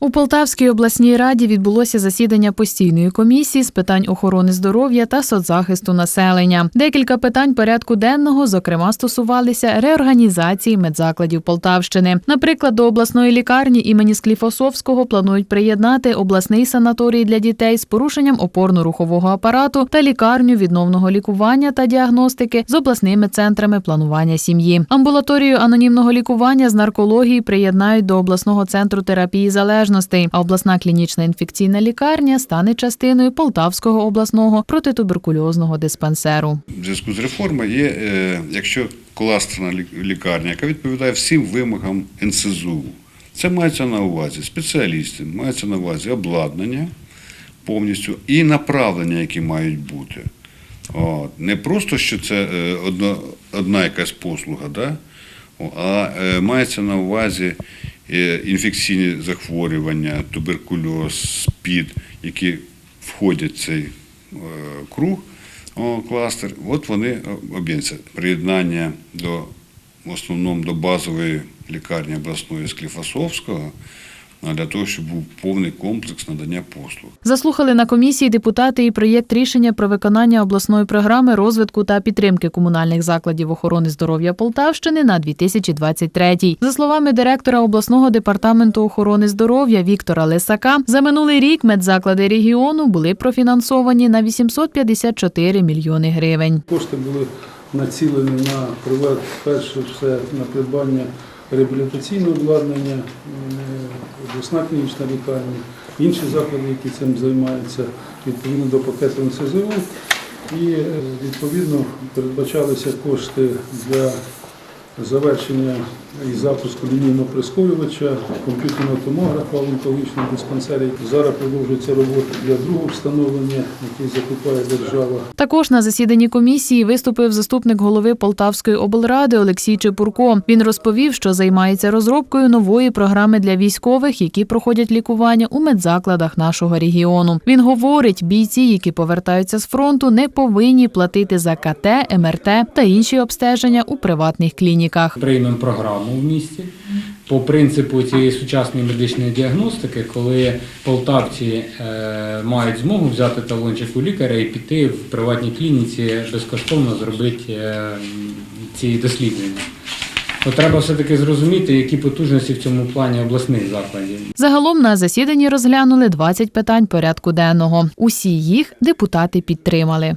У Полтавській обласній раді відбулося засідання постійної комісії з питань охорони здоров'я та соцзахисту населення. Декілька питань порядку денного, зокрема, стосувалися реорганізації медзакладів Полтавщини. Наприклад, до обласної лікарні імені Скліфосовського планують приєднати обласний санаторій для дітей з порушенням опорно-рухового апарату та лікарню відновного лікування та діагностики з обласними центрами планування сім'ї. Амбулаторію анонімного лікування з наркології приєднають до обласного центру терапії залежностей, а обласна клінічна інфекційна лікарня стане частиною Полтавського обласного протитуберкульозного диспансеру. В зв'язку з реформою є, е, якщо кластерна лікарня, яка відповідає всім вимогам НСЗУ. Це мається на увазі спеціалісти, мається на увазі обладнання повністю і направлення, які мають бути. От. Не просто, що це е, одна, одна якась послуга, да? А е, мається на увазі інфекційні захворювання, туберкульоз, СПІД, які входять в цей е, круг, кластер. От вони об'єднуються. Приєднання до в основному до базової лікарні обласної Скліфосовського, для того, щоб був повний комплекс надання послуг. Заслухали на комісії депутати і проєкт рішення про виконання обласної програми розвитку та підтримки комунальних закладів охорони здоров'я Полтавщини на 2023. За словами директора обласного департаменту охорони здоров'я Віктора Лисака, за минулий рік медзаклади регіону були профінансовані на 854 мільйони гривень. Кошти були націлені на приват, перше все на придбання реабілітаційного обладнання, е, обласна клінічна лікарня, інші заклади, які цим займаються відповідно до пакету НСЗУ. І е, відповідно передбачалися кошти для завершення і запуску лінійного прискорювача, комп'ютерного томографа в онкологічному диспансері. Зараз продовжується робота для другого встановлення, який закупає держава. Також на засіданні комісії виступив заступник голови Полтавської облради Олексій Чепурко. Він розповів, що займається розробкою нової програми для військових, які проходять лікування у медзакладах нашого регіону. Він говорить, бійці, які повертаються з фронту, не повинні платити за КТ, МРТ та інші обстеження у приватних клініках. Приймемо програму в місті по принципу цієї сучасної медичної діагностики, коли полтавці е, мають змогу взяти талончик у лікаря і піти в приватній клініці безкоштовно зробити е, ці дослідження. То треба все-таки зрозуміти, які потужності в цьому плані обласних закладів. Загалом на засіданні розглянули 20 питань порядку денного. Усі їх депутати підтримали.